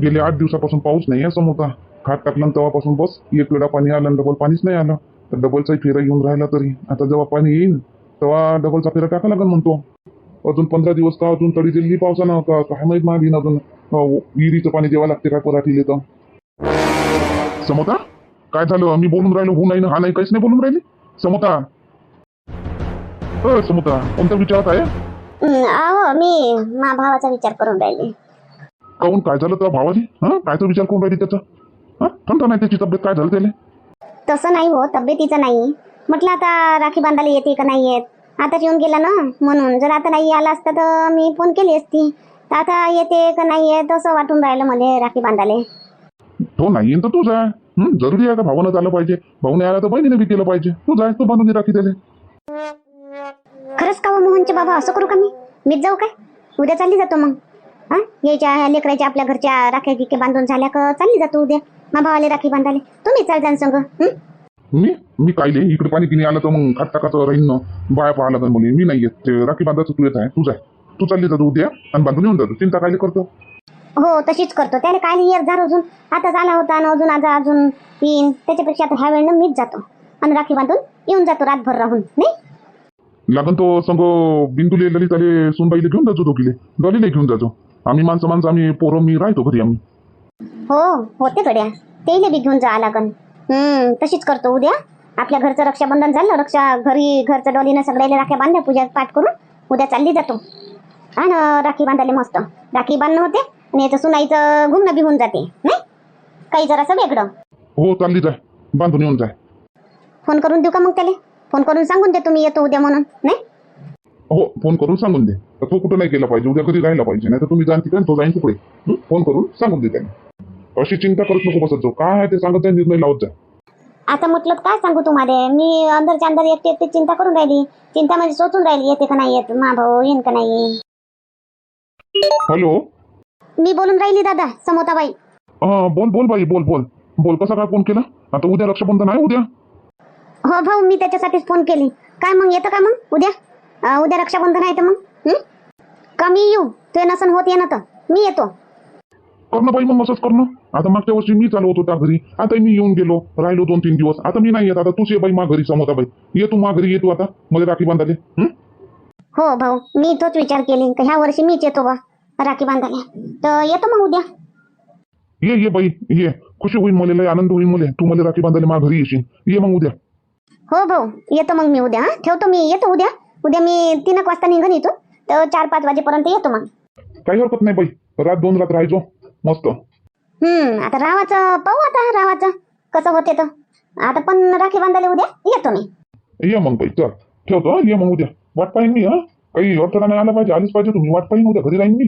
गेले आठ दिवसापासून पाऊस नाही आहे समोरचा खाट टाकलं तेव्हापासून बस एक वेळा पाणी आलं डबल पाणीच नाही आलं. तर डबलचाही फेरा येऊन राहिला तरी. आता जेव्हा पाणी येईल तेव्हा डबलचा फेरा टाका लागेल म्हणतो. अजून पंधरा दिवस का अजून तरी दिली पावसानं का काय माहीत मागीन अजून अं, विहिरीचं पाणी द्यावं लागते काय पराठीले तर. समोता काय झालं? मी बोलून राहिलो हो नाही हा नाही काहीच नाही बोलून राहिले. समोता. अ समोता कोणत्या विचारात आहे? हं, अहो मी मा भावाचा विचार करून राहिली. काहून? काय झालं त्या भावाने हा? कायचा विचार करून राहिली त्याचा? हा? थंड नाही त्याची तब्येत काय झालं त्याला? तसं नाही हो तब्येतीचं नाही. म्हटलं आता राखी बांधायला येते का नाही येत? आता येऊन गेला ना म्हणून. जर आता नाही आला असता तर मी फोन केली असती. तर आता येते का नाही येत असं वाटून राहिलं मला राखी बांधायला. तो नाही येईन तर तू जाय. हं, जरुरी आहे का भावानं झालं पाहिजे? भाऊ नाही आला तर बहिणीने बी केलं पाहिजे. तू जाय तू बांधून दे राखी त्याला. खरंच का हो मोहनचे बाबा? असं करू का मी? मीच जाऊ काय? उद्या चालली जातो मग. हा? यायच्या ह्या लेकराच्या आपल्या घरच्या राख्या गिके बांधून झाल्या का? चालली जातो उद्या. मा भावाला राखी बांधायला. तुम्ही चाल जा संग हं? मी? मी कायले इकडे पाणी किनी आलं तर मग खाट टाकाचं राहीन ना. बाया पाहा लागेल मुली. मी नाही येत. ते राखी बांधायचं तू येत आहे. तू जाय तू चालली जातो उद्या आणि बांधून येऊन जातो चिंता कायले करतो? हो तशीच करतो. त्याला काय येर झार अजून आता झाला होता आणि अजून आज अजून येईन. त्याच्यापेक्षा आता ह्या वेळेनं मीच जातो. आणि राखी बांधून येऊन जातो रातभर राहून. नाही? लागन तो संग बिंदुले ललिताले सुनबाईले घेऊन जातो दोघीले. डॉलीले घेऊन जातो. आम्ही माणसं माणसं आम्ही पोरं मी राहतो घरी आम्ही. हो होते गड्या तेले बी घेऊन जा लागन हम्म तशीच करतो उद्या. आपल्या घरचं रक्षाबंधन झालं रक्षा घरी घरचं डॉलीनं सगळ्याला राख्या बांधल्या पूजा पाठ करून. उद्या चालली जातो. हा ना राखी बांधायला मस्त. राखी बांधणं होते आणि याचं सुनाईचं घुमणं बी होऊन जाते नाही? काही जरासं वेगळं. हो चालली जाय. बांधून येऊन जाय. फोन करून देऊ का मग त्याला? फोन करून सांगून दे तुम्ही येतो उद्या म्हणून नाही? हो फोन करून सांगून दे. तर तो कुठं नाही केला पाहिजे उद्या घरी राहायला पाहिजे नाही तर तुम्ही जाण तिकडे तो जाईन तिकडे? फोन करून सांगून दे त्याने. अशी चिंता करत नको बसत जाऊ. काय आहे ते सांगत निर्णय लावत जा. आता म्हटलं काय सांगू तुम्हाला? मी अंदरच्या अंदर एकटी एकटी चिंता करून राहिली. चिंता म्हणजे सोचून राहिली येते का नाही येत मा भाऊ येईन का नाही येईन? हॅलो? मी बोलून राहिली दादा समोताबाई. हा बोल बोल बाई बोल बोल. बोल कसा काय फोन केला? आता उद्या रक्षाबंधन आहे उद्या. हो भाऊ मी त्याच्यासाठीच फोन केली. काय मग येतं का मग? उद्या? उद्या रक्षाबंधन आहे तर मग? हं? का मी येऊ. ते नसन होत येणं तर. मी येतो. करणं बाई मग असंच करणं? आता मागच्या वर्षी मी चालू होतो त्या घरी. आता मी येऊन गेलो. राहिलो दोन तीन दिवस. आता मी नाही येत. आता तूच ये बाई मा घरी समोता बाई. ये तू मा घरी ये तू आता. मला राखी बांधाले हं? भाऊ मी तोच विचार केली. का ह्या वर्षी मीच येतो बा राखी बांधायला. तर येतो मग उद्या. ये ये बाई ये. खुशी होईल मला आनंद होईल मला. तू मला राखी बांधायला मा घरी येशील. ये मग उद्या. हो भाऊ येतो मग मी उद्या हं? ठेवतो मी. येतो उद्या. उद्या मी तीन एक वाजता निघून इथून. तर चार पाच वाजेपर्यंत येतो मग. काही हरकत नाही बाई. रात दोन रात राहायचो. मस्त. हम्म आता रावाचं पाहू आता रावाचं कसं होते तर. आता पण राखी बांधायला उद्या येतो मी. ये मग बाई. चल. ठेवतो हं? ये मग उद्या. वाट पाहिन मी हा? काही अडथळा नाही आला पाहिजे. आलीच पाहिजे तुम्ही. वाट पाहिन उद्या. घरी राहीन मी.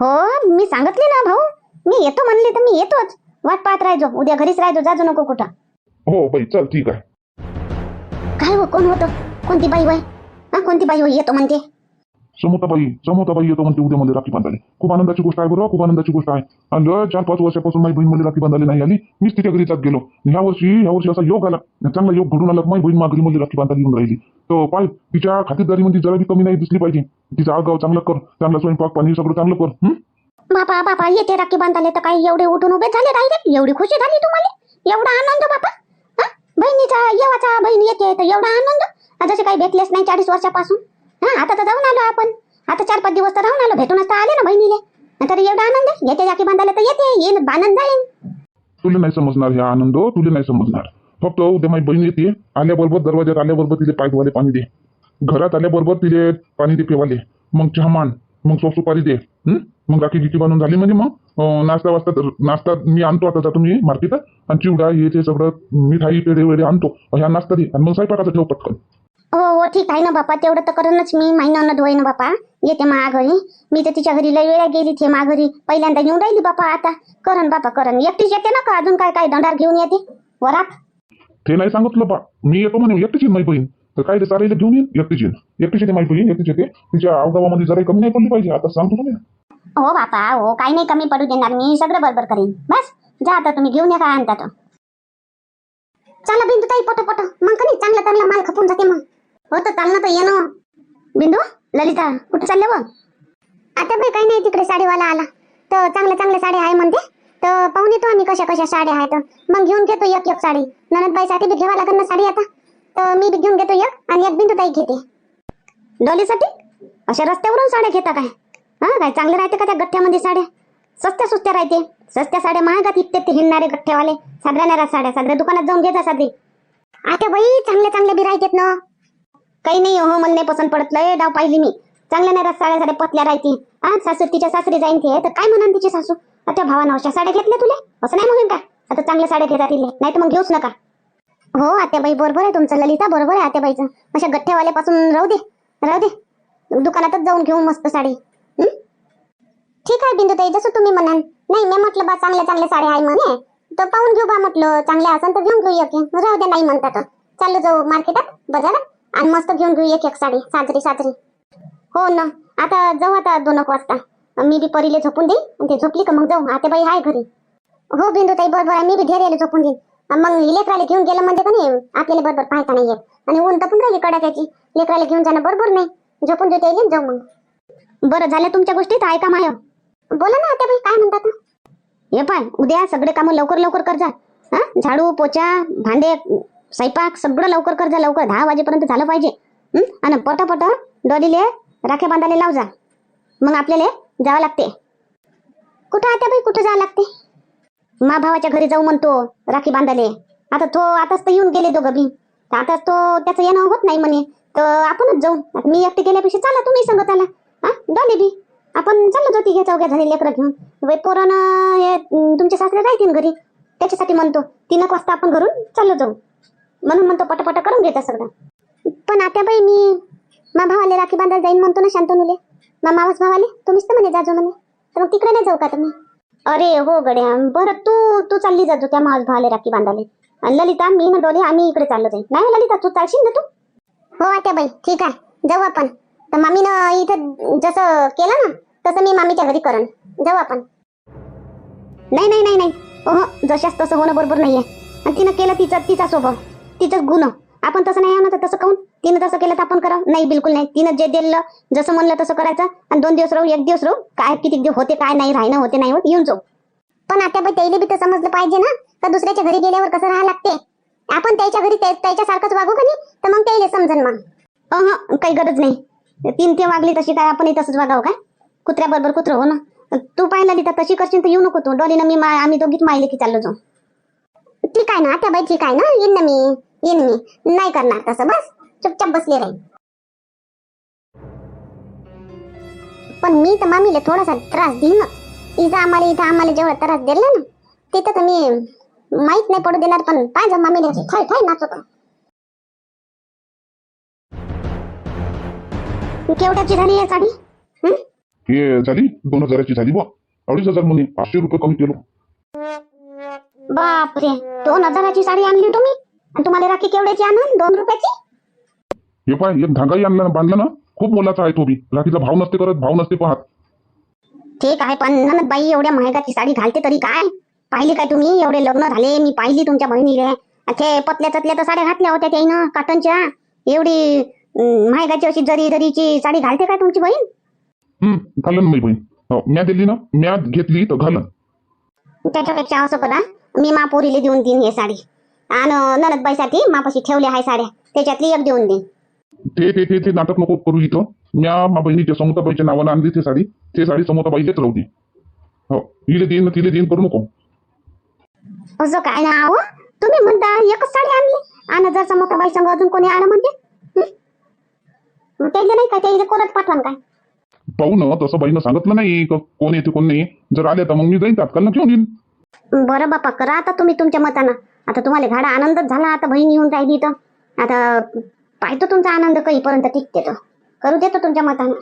हो मी सांगितले ना भाऊ. मी येतो म्हणले तर मी येतोच. वाट पाहत राहायचो. उद्या घरीच राहायचो. जाजो नको कुठं. हो बाई. चल ठीक आहे. काय हो कोण होतं? कोणती बाई वय हा कोणती बाई होय येतो म्हणते. समोताबाई समोताबाई येतो म्हणते उद्या मध्ये राखी बांधायला. खूप आनंदाची गोष्ट आहे बरोबर खूप आनंदाची गोष्ट आहे. आणि लय चार पाच वर्षापासून माझी बहीणमध्ये राखी बांधायला नाही आली. मीच तिच्या घरी जात गेलो. ह्या वर्षी ह्या वर्षी असा योग आला. चांगला योग घडून आला माझी बहीण माघरी मध्ये राखी बांधायला येऊन राहिली. तर पाय तिच्या खातिरदारीमध्ये जरा बी कमी नाही दिसली पाहिजे. तिचा आगाव चांगलं कर चांगला स्वयंपाक पाणी सगळं चांगलं कर? बापा बापा येते राखी बांधाले तर काही एवढे उठून उभे झाले डायरेक्ट एवढी खुशी झाली तुम्हाला? एवढा आनंद बापा? देवाचा बहीण येते तर एवढा आनंद? जसे काही भेटलेच नाही चाळीस वर्षापासून. हा आता तर जाऊन आलो आपण. आता चार पाच दिवस तर राहून आलो. भेटूनच तर आले ना बहिणीले. तर एवढा आनंद? येते जाकी बांधायला तर येते. येईन आनंद जाईन. तुला नाही समजणार हे आनंद. तुला नाही समजणार. फक्त उद्या माझी बहीण येते. आल्याबरोबर दरवाज्यात आल्याबरोबर तिथे पाय धुवाले पाणी दे. घरात आल्याबरोबर तिथे पाणी दे पिवाले. मग चहा मान. मग सोप सुपारी दे? मग राखी गिकी बनवून झाली. म्हणजे मग नाश्ता वाजता नाश्ता मी आणतो आता जातो मी मार्केटात आणि चिवडा हे ते सगळं मिठाई पेढे वेढे आणतो. ह्या नाश्ता दे. आणि मग स्वयंपाकाचं ठेव पटकन. हो हो ठीक आहे ना बापा. तेवढं तर करूनच मी महिन्यानं धुवाईन बापा. येते मा घरी. मी तर तिच्या घरी लई वेळा गेली थे मा घरी. पहिल्यांदा येऊन राहिली बापा आता. करण बापा करण. एकटीच येते ना का? अजून काय काय दंडार घेऊन येते? वरात? ते नाही सांगितलं बा. मी येतो म्हणे. एकटीच माझी बहीण. तर काय ते चालायला घेऊन येईन? एकटीच. येईन एकटीच येते माझी बहीण एकटीच येते तिच्या अवगावामध्ये जरा कमी नाही पडली पाहिजे. आता सांगतो तुम्ही हो बापा हो काही नाही कमी पडू देणार. मी सगळं बरोबर करेन. बस जा आता तुम्ही घेऊन या काय आणता तो? चला बिंदू ताई पटो पटो. मग कधी? चांगला चांगला माल खपून जाते मग. हो तर चालणं तर ये बिंदू ललिता कुठे चालले व आता बाई काही नाही तिकडे साडीवाला आला. तर चांगल्या चांगल्या साड्या आहे म्हणते. तर पाहून येतो आम्ही कशा कशा साड्या आहेत. मग घेऊन घेतो एक एक साडी. ननदबाईसाठी बी घ्यावा लागेल ना साडी आता. तर मी बी घेऊन घेतो एक आणि एक बिंदुताई घेते. डॉलीसाठी? अशा रस्त्यावरून साड्या घेता काय हा काय चांगले राहते का त्या गठ्ठ्यामध्ये साड्या? सस्त्या सुस्त्या राहते. सस्त्या साड्या महागात इतके ते हिंडणारे गठ्ठेवाले साधऱ्या साड्या सागऱ्या दुकानात जाऊन घेता साधी आता बाई चांगल्या चांगल्या बी राहतात ना. काही नाही हो मला नाही पसंत पडत. लय डाव पाहिली मी. चांगल्या नाही साड्या साड्या पतल्या राहते हा सासू तिच्या सासरी जाईन ते. तर काय म्हणान तिची सासू? आता भावानं अशा साड्या घेतल्या तुले? असं नाही म्हणून का? आता चांगल्या साड्या घेतात तिले नाही तर मग घेऊच नका. हो आत्याबाई बरोबर आहे तुमचं. ललिता बरोबर आहे आत्याबाईचं. अशा गठ्ठेवाल्यापासून राहू दे राहू दे. दुकानातच जाऊन घेऊ मस्त साडी. ठीक आहे बिंदू ताई जसं तुम्ही म्हणाल. नाही मी म्हटलं बा चांगल्या चांगल्या साड्या आहे म्हणे. तर पाहून घेऊ बा म्हटलं. चांगल्या असेल तर घेऊन घेऊ एक एक. राहू द्या नाही म्हणतात. चाललो जाऊ मार्केटात बाजारात. आणि मस्त घेऊन घेऊ एक एक साडी. साजरी साजरी. हो ना. आता जाऊ आता दोन एक वाजता. मी बी परीले झोपून देईन. आणि ते झोपली का मग जाऊ. आता बाई आहे घरी. हो बिंदू ताई बरोबर आहे मी बी ढेरेले झोपून देईन. मग लेकराला घेऊन गेलं म्हणजे का नाही? आपल्याला बरोबर पाहता नाही येत आणि ऊन तपून राहिली कडाक्याची लेकराला घेऊन जाणं बरोबर नाही. झोपून देता येईल जाऊ मग. बरं झालं तुमच्या गोष्टीत ऐका माय बोला ना आता काय म्हणतात? हे पाय उद्या सगळे कामं लवकर लवकर कर जा. हा? झाडू पोचा भांडे स्वयंपाक सगळं लवकर कर जा लवकर. दहा वाजेपर्यंत झालं पाहिजे. आणि पटापट डॉलीले राख्या बांधायला लाव जा. मग आपल्याला जावं लागते. कुठं आता बाई कुठं जावं लागते? मा भावाच्या घरी जाऊ म्हणतो राखी बांधाले आता तो आताच तर येऊन गेले दोघं बी. तर आता तो त्याचं येणं होत नाही म्हणे. तर आपणच जाऊ. आता मी एकटी गेल्यापेक्षा चला तुम्ही सांगत आला हा? डॉली बी. आपण चाललो जाऊ तिघे चौघ्या झाले लेकरं घेऊन. वै पोरानं हे तुमचे सासरे राहतील घरी. त्याच्यासाठी म्हणतो तीन एक वाजता आपण घरून चाललो जाऊ. म्हणून म्हणतो पटापट करून घेता सगळं. पण आता बाई मी मा भावाले राखी बांधायला जाईन म्हणतो ना शांतनुले. मा मावस भावाले तुम्हीच तर म्हणे जाजो म्हणे. तर मग तिकडे नाही जाऊ का तुम्ही? अरे हो गड्या बरं तू तू चालली जाजो त्या मावस भावाले राखी बांधाले आणि ललिता मी ना डोले आम्ही इकडे चाललो जाईन नाही ललिता तू चालशील ना तू? हो आता बाई ठीक आहे. जाऊ आपण. तर मामीनं इथं जसं केलं ना तसं मी मामीच्या घरी करण जाऊ आपण. नाही नाही नाही नाही. हो जशाच तसं होणं बरोबर नाहीये. आणि तिनं केलं तिचं तिचा स्वभाव. तिचंच गुण. आपण तसं नाही ना तसं काऊन? तिनं तसं केलं तर आपण करा नाही बिलकुल नाही. तिनं जे दिलं जसं म्हणलं तसं करायचं. आणि दोन दिवस राहू एक दिवस राहू काय किती दिवस होते काय नाही राहणं होते नाही होत येऊन जाऊ. पण आता बाई त्याला बी तर समजलं पाहिजे ना तर दुसऱ्याच्या घरी गेल्यावर कसं राहा लागते? आपण त्याच्या घरी त्याच्यासारखंच वागू का नाही? तर मग त्याला समजन मग. अह काही गरज नाही. तीन ते वागली तशी काय आपण तसंच वागावं काय? कुत्र्याबरोबर कुत्र हो ना? तू पाहिलं लिहिता तशी करशील तर येऊ नको तू. डॉलीनं मी आम्ही दोघीच माहिले की चाललो जाऊ. ठीक आहे ना आता बाई ठीक आहे ना? येईन ना मी. येईन मी. नाही करणार तसं बस. चुपचाप बसले राहील पण मी तर मामीला थोडासा त्रास देईन इथं आम्हाला इथं आम्हाला जेवढा त्रास दिला ना तिथं तर मी माहीत नाही पडू देणार पण पाहिजे मामीला ठाय ठाय नाचत केवढ्याची झाली आहे साडी? हं? हे झाली? दोन हजाराची झाली बा अडीच हजार म्हणे. पाचशे रुपये कमी केलो. बापरे. दोन हजाराची साडी आणली तुम्ही? आणि तुम्हाला राखी केवढ्याची आणून? दोन रुपयाची? हे पाय एक धागाही आणला ना बांधला ना खूप मोलाचा आहे तो बी. राखीचा भाव नसते करत भाव नसते पाहत. ठीक आहे पण ननद बाई एवढ्या महागाची साडी घालते तरी काय? पाहिली काय तुम्ही? एवढे लग्न झाले मी पाहिली तुमच्या बहिणीले. ते पतल्या ततल्या तर साड्या घातल्या होत्या त्याईनं कॉटनच्या एवढी महागाची अशी जरी जरीची साडी घालते काय तुमची बहीण? हम्म घालन मी बहीण. हो म्या दिली ना म्या घेतली तर घालन. त्याच्यापेक्षा असं करा मी मा पोरीले देऊन देईन हे साडी. आणि ननदबाईसाठी मापाशी ठेवल्या आहे साड्या. त्याच्यातली एक देऊन देईन ते ते ते ते नाटक नको करू इथं. म्या मा बहिणीच्या समोताबाईच्या नावानं आणली ती साडी. ते साडी समोताबाईलेच राहू दे. हो हिला देईन तिला देईन करू नको. असं काय ना अहो तुम्ही म्हणता एकच साडी आणली? आणि जर समोर बाई संग अजून कोणी आलं म्हणजे? हं? त्याला नाही काय त्याला कोरत पाठवान काय? पाहू ना तसं बाईनं सांगितलं नाही का कोण येते कोण नाही. जर आले तर मग मी जाईन तात्काळ घेऊन येईन. बरं बापा करा आता तुम्ही तुमच्या मतानं. आता तुम्हाला घाडा आनंदच झाला आता बहीण येऊन राहिली तर. आता पाहतो तुमचा आनंद काहीपर्यंत टिकते तो. करू देतो तुमच्या मतानं.